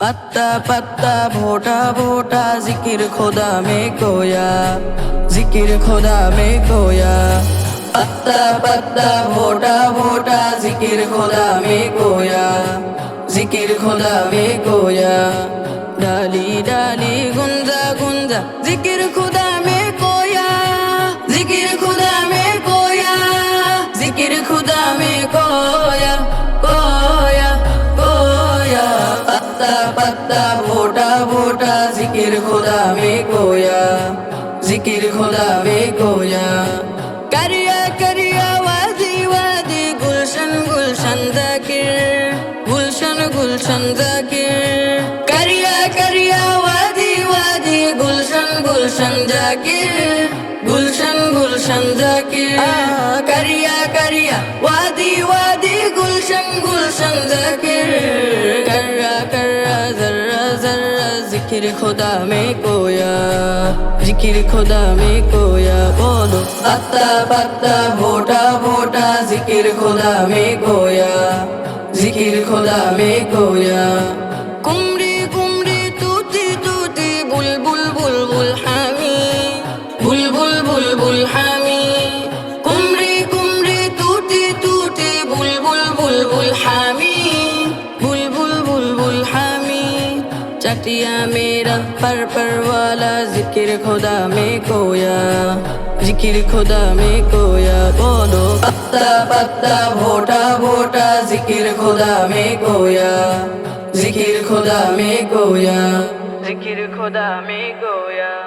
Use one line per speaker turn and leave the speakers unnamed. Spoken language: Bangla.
पत्ता पत्ता भोटा भोटा जिकिर खुदा में कोया जिकिर खुदा में कोया पत्ता पत्ता भोटा भोटा जिकिर खुदा में कोया जिकिर खुदा में कोया डाली डाली गुंजा गुंजा जिकिर खुदा में कोया जिकिर खुदा में कोया जिकिर खुदा में कोया পাতা ফোটা ফোটা জিকির খোদা মে কোয়া, জিকির খোদা মে কোয়া। করিয়া করিয়া, ওয়াদি ওয়াদি, গুলশন গুলশন জাকির, গুলশন গুলশন জাকির। করিয়া করিয়া, ওয়াদি ওয়াদি, গুলশন গুলশন জাকির, গুলশন গুলশন জাকির। করিয়া করিয়া, ওয়াদি ওয়াদি, গুলশন গুলশন জাকির। জিকির খোদা মে কোয়া, জিকির খোদা মে কোয়া বলো পাত্তা পাত্তা ভোটা ভোটা জিকির খোদা মে কোয়া, জিকির খোদা মে কোয়া। কুমরি কুমরি তুতি তুতি, বুলবুল বুলবুল হামি, বুলবুল বুলবুল হামি। কুমরি কুমরি তুতি তুতি, বুলবুল বুলবুল হামি। चटिया मेरा पर पर वाला जिक्र खुदा में कोया जिक्र खुदा में कोया बोलो पत्ता पत्ता भोटा भोटा जिक्र खुदा में कोया जिक्र खुदा में कोया जिक्र खुदा में कोया